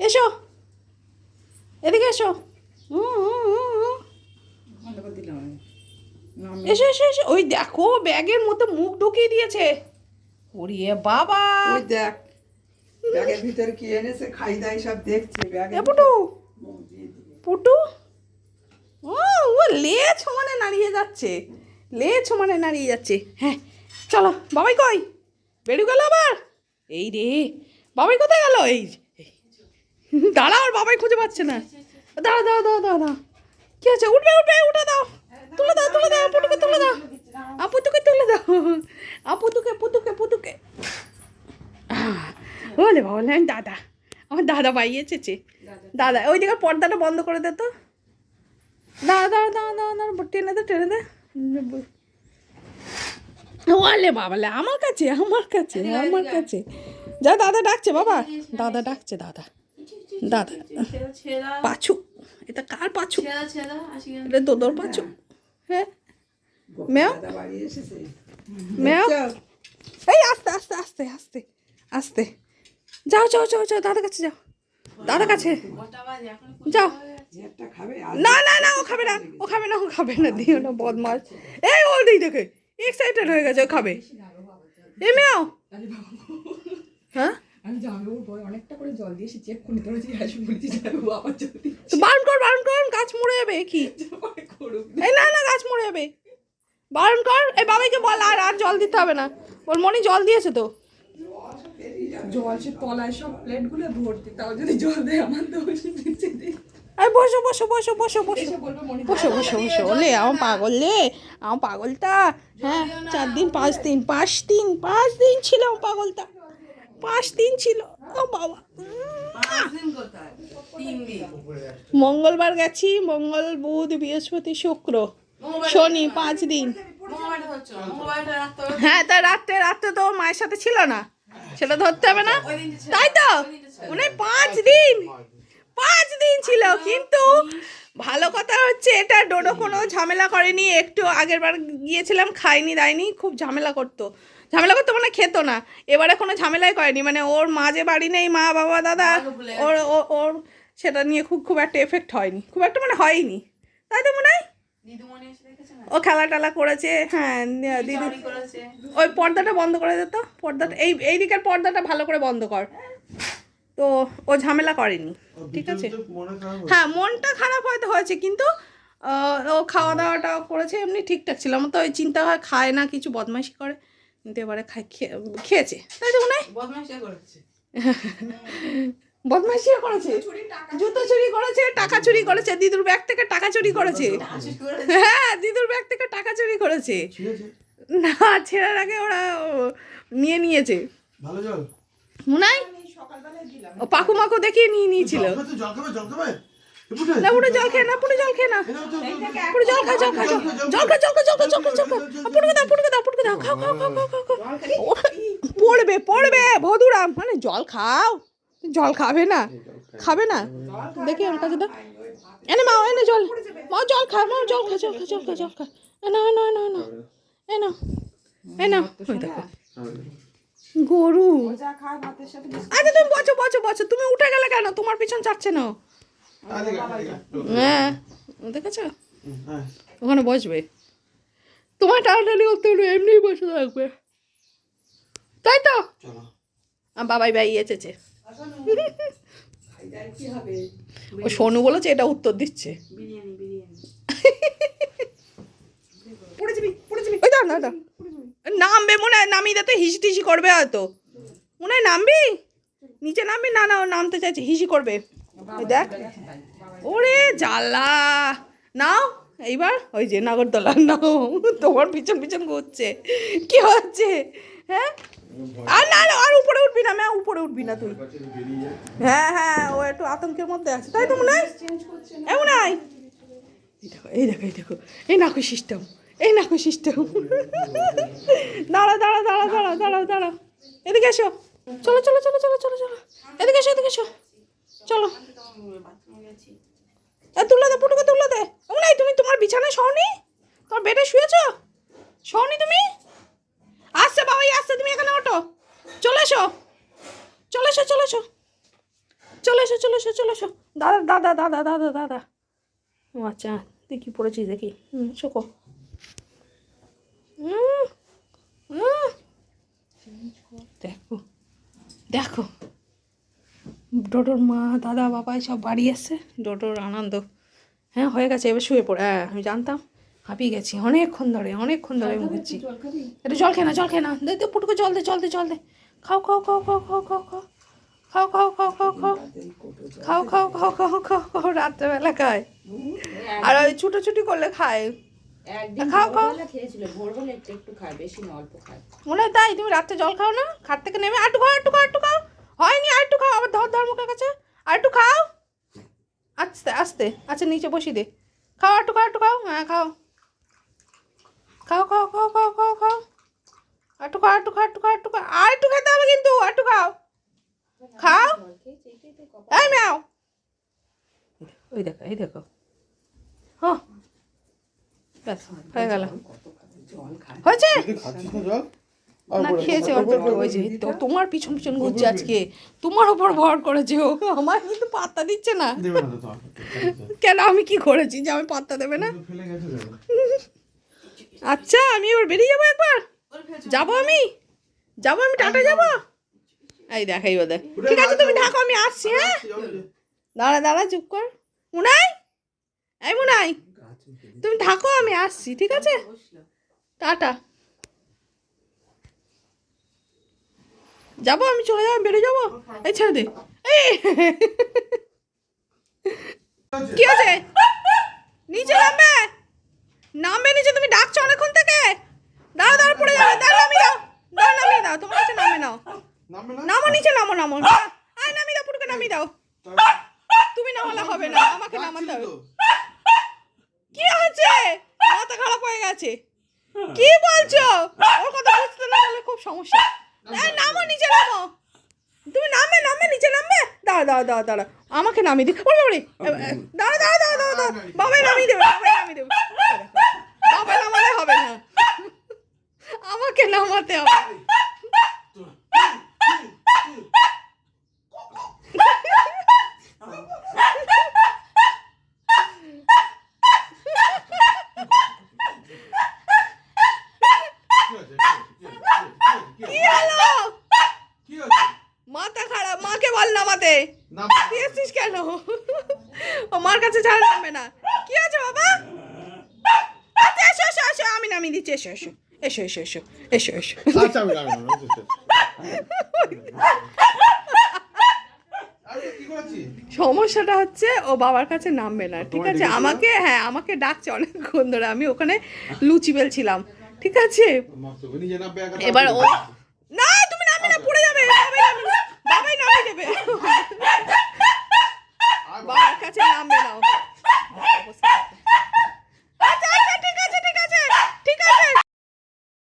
এসো। এদিকে এসো। এসো এসো এসো। ওই দেখো ব্যাগের মতো মুখ ঢুকিয়ে দিয়েছে। ওরিয়ে বাবা। ওই দেখ ব্যাগের ভিতরে কি এনেছে খাই দাই সব দেখছে ব্যাগে পুটু। পুটু। ও ও লেজ সমানে নাড়িয়ে যাচ্ছে। লেজ সমানে নাড়িয়ে যাচ্ছে। হ্যাঁ চলো বাবাই কই? বেরু গেল আবার? এই রে বাবাই কোথায় গেল? এই। দাঁড়া আর বাবাই খুঁজে পাচ্ছে না। দাঁড়া দাঁড়া দাঁড়া দাঁড়া দাঁড়া। কি আছে? উঠবে উঠবে উঠে দাও। তুলে দাও তুলে দাও পুটুকে তুলে দাও। আপুতুকে তুলে দাও। আপুতুকে পুতুকে পুতুকে বলে বাবা বলে, দাদা। আমার দাদা ভাই এসেছে। দাদা ওই দিকে পর্দাটা বন্ধ করে দে তো। দাঁড়া দাঁড়া দাঁড়া দাঁড়া দাঁড়া টেনে দে টেনে দে। ওলে বাবালে আমার কাছে আমার কাছে আমার কাছে। যা দাদা ডাকছে বাবা। দাদা ডাকছে দাদা। দাদা, পাছু। এটা কার পাছু? এটা তোদর পাছু। হ্যাঁ। ম্যাও চল। এই আস্তে আস্তে আস্তে আস্তে আস্তে। যাও যাও যাও যাও, দাদার কাছে যাও। দাদার কাছে। যাও। না না না, ও খাবে না। ও খাবে না, ও খাবে না, দিও না বদমাস এই ও দিই দেখে। এক্সাইটেড হয়ে গেছে, ও খাবে। এ মেয়াও হ্যাঁ? আমি বয় অনেকটা করে জল দিয়ে এসে চেক করে হাসি বলছি যাবে ও আবার জল দিয়ে বারণ কর বারণ কর গাছ মরে যাবে কি? এই না না গাছ মরে যাবে। বারণ কর এই বাবাইকে বল আর আর জল দিতে হবে না। ওর মনে জল দিয়েছে তো। জল সে তলায় সব প্লেটগুলো ভর্তি তাও যদি জল দেয় আমার এই বসো বসো বসো বসো বসো। বসো বসো বসো। লে আমার পাগল লে আমার পাগলটা হ্যাঁ চার দিন পাঁচ দিন পাঁচ দিন পাঁচ দিন ছিল আমার পাগলটা। পাঁচ দিন ছিল। ও বাবা। মঙ্গলবার গেছি, মঙ্গল, বুধ, বৃহস্পতি, শুক্র। শনি, পাঁচ দিন। হ্যাঁ তা রাত্রে রাত্রে তো মায়ের সাথে ছিল না। সেটা ধরতে হবে না। তাই তো? মানে পাঁচ দিন। পাঁচ দিন ছিল, কিন্তু ভালো কথা হচ্ছে এটা ডোডো কোনো ঝামেলা করেনি। একটু আগের বার গিয়েছিলাম, খাইনি দায়নি খুব ঝামেলা করতো। ঝামেলা করতো মানে খেত না। এবারে কোনো ঝামেলাই করেনি। মানে ওর মা যে বাড়ি নেই মা বাবা দাদা ওর ও- ওর সেটা নিয়ে খুব খুব একটা এফেক্ট হয়নি। খুব একটা মানে হয়নি। তাই তো মনে হয়? ও খেলা টেলা করেছে হ্যাঁ দিদি ওই পর্দাটা বন্ধ করে দে তো। পর্দাটা এই এই দিকের পর্দাটা ভালো করে বন্ধ কর। তো ও ঝামেলা করেনি। ঠিক আছে? হ্যাঁ মনটা খারাপ হয়তো হয়েছে কিন্তু ও খাওয়া দাওয়াটা করেছে এমনি ঠিকঠাক ছিল। আমার তো ওই চিন্তা হয় খায় না কিছু বদমাইশি করে। কিন্তু এবারে খাই খেয়ে- খেয়েছে। তাই তো মনে হয়? বদমাইশিও করেছে। জুতো চুরি করেছে টাকা চুরি করেছে দিদুর ব্যাগ থেকে টাকা চুরি করেছে। হ্যাঁ দিদুর ব্যাগ থেকে টাকা চুরি করেছে। না ছেড়ার আগে ওরা ও, নিয়ে নিয়েছে। ভালো জল। মনে হয়? ও পাকু মাকু দেখিয়ে নিয়ে নিয়েছিল। জল খাবে জল খাবে? না পুরো জল খেয়ে না পুরো জল খেয়ে না। পুরো জল খা জল খা জল খা জল খা জল খা জল খা জল খা পুটকে দাও পুটকে দাও পুটকে দাও খাও খাও খাও খাও খাও পড়বে পড়বে ভদুরাম মানে জল খাও জল খাবে না খাবে না দেখি আমার কাছে দাও এনে মা এনে জল মা জল খা মা জল খা জল খা জল খা জল খা এ নাও এ নাও এ নাও এ নাও এ নাও এ নাও ওই দেখো গরু আচ্ছা তুমি বছো বছো বছো তুমি উঠে গেলে কেন তোমার পিছন চাচ্ছে না। হ্যাঁ দেখেছ? ওখানে বসবে। তোমার টানাটানি করতে হলো এমনি বসে থাকবে। তাই তো? আর বাবাই ভাই এসেছে। ও সোনু বলেছে এটা উত্তর দিচ্ছে। ওই নামবে মনে হয় নামিয়ে দিতে হিসি টিসি করবে হয়তো। মনে হয় নামবি? নিচে নামবি? না না ও নামতে চাইছে হিসি করবে। দেখ। ওরে জ্বালা। নাও, এইবার ওই যে নাগরদোলা, নাও, তোমার পিছন পিছন ঘুরছে। কি হচ্ছে? হ্যাঁ? আর না আর উপরে উঠবি না ম্যা উপরে উঠবি না তুই। হ্যাঁ হ্যাঁ ও একটু আতঙ্কের মধ্যে আছে। তাই তো মনে হয়? এমন নাই এই দেখো এই দেখো এই দেখো। নাকু সিস্টেম এই নাকু সিস্টেম দাঁড়া দাঁড়া দাঁড়া দাঁড়া দাঁড়াও দাঁড়াও। এদিকে এসো। চলো চলো চলো চলো চলো চলো। এদিকে এসো এদিকে এসো চলো এ তুলে দে পুটুকে তুলে দে এমন নাই তুমি তোমার বিছানায় শোনি তোমার বেডে শুয়েছ শোনি তুমি আসছে বাবাই আসছে তুমি এখানে ওঠো চলে এসো চলে এসো চলে এসো। দাদা দাদা দাদা দাদা দাদা। ও আচ্ছা তুই কি পড়েছিস দেখি হুম শোকো। দেখো দেখো। ডোডোর মা, দাদা বাবাই সব বাড়ি এসছে ডোডোর আনন্দ। হ্যাঁ হয়ে গেছে, এবার শুয়ে পড়ে। হ্যাঁ আমি জানতাম, হাঁপিয়ে গেছি, অনেকক্ষণ ধরে অনেকক্ষণ ধরে জল খাবি একটু জল খেয়ে না, জল খেয়ে না। দে দে, পুটুকু জল দে জল দে জল দে। খাও খাও খাও খাও খাও খাও খাও। খাও খাও খাও খাও খাও খাও খাও খাও খাও খাও খাও রাত্রেবেলা খায় আর ওই ছুটোছুটি করলে খায় খাও, খাও। একটু একটু মনে হয় তাই তুমি রাত্রে জল খাও না খাট থেকে নেমে আটু খাও আটু খাও আটু খাও হয়নি আরেকটু খাও আবার ধর ধর মুখের কাছে আরেকটু খাও আস্তে আস্তে আচ্ছা নিচে বসিয়ে দে খাও আটু খাও আটু খাও হ্যাঁ খাও খাও খাও খাও খাও খাও খাও আটু খাও আটু খাও আটু খাও আটু খাও আর একটু খেতে হবে কিন্তু আটু খাও খাও। এই ম্যাও ওই দেখো এই দেখো। হ্যাঁ। ব্যাস হয়ে গেল। হয়েছে? খেয়েছে অল্প একটু। হয়েছে তো তোমার পিছন পিছন ঘুরছে আজকে। তোমার ওপর ভর করেছে ও। আমার কিন্তু পাত্তা দিচ্ছে না। দেবে না তো তোমার। কেন আমি কি করেছি যে আমি পাত্তা দেবে না। আচ্ছা আমি এবার বেরিয়ে যাব একবার? যাব আমি? যাব আমি? টাটা যাব। এই দেখাই ওদের। ঠিক আছে তুমি ঢাকো আমি আসছি হ্যাঁ? দাঁড়া দাঁড়া চুপ কর। মুনাই? এই মুনাই। তুমি থাকো আমি আসছি ঠিক আছে? টাটা। যাব আমি চলে যাব বেরিয়ে যাব? এই ছেড়ে দে। এই। কি আছে নিচে নামবে? নামবে নিচে তুমি ডাকছো অনেকক্ষণ থেকে দাঁড়া দাঁড়া পড়ে যাবে দাঁড়া নামিয়ে দাও দাঁড়া নামিয়ে দাও তোমার কাছে নামে নাও নামবে না? নামো নিচে নামো নামো। আয় নামিয়ে দাও পুরোকে নামিয়ে দাও। তুমি নামালে হবে না আমাকে নামাতে হবে। কি হচ্ছে মাথা খারাপ হয়ে গেছে। কি বলছো? ওর কথা বুঝতে না পারলে খুব সমস্যা। এই নামো নিচে নামো। তুমি নামবে নামবে নিচে নামবে? দাঁড়া দাঁড়া দাঁড়া দাঁড়া। আমাকে নামিয়ে দি। ওরে ওরে দাঁড়া দাঁড়া দাঁড়া দাঁড়া দাঁড়া। বাবাই নামিয়ে দেবে বাবাই নামিয়ে দেবে। বাবাই নামালে হবে না। আমাকে নামাতে হবে কি হয়েছে? কি হয়েছে? কি হয়েছে? কি হয়েছে? কি হলো কি হয়েছে? মাথা খারাপ মাকে এসছিস কেন? ও মার কাছে ছাড়া নামবে না। কি আছে বাবা? আচ্ছা এসো এসো এসো আমি নামিয়ে দিচ্ছি এসো এসো এসো এসো এসো এসো এসো। আচ্ছা? সমস্যাটা হচ্ছে ও বাবার কাছে নামবে না ঠিক আছে? আমাকে হ্যাঁ আমাকে ডাকছে অনেকক্ষণ ধরে। আমি ওখানে লুচি বেলছিলাম ঠিক আছে? এবার ও Bana kaçan ben al.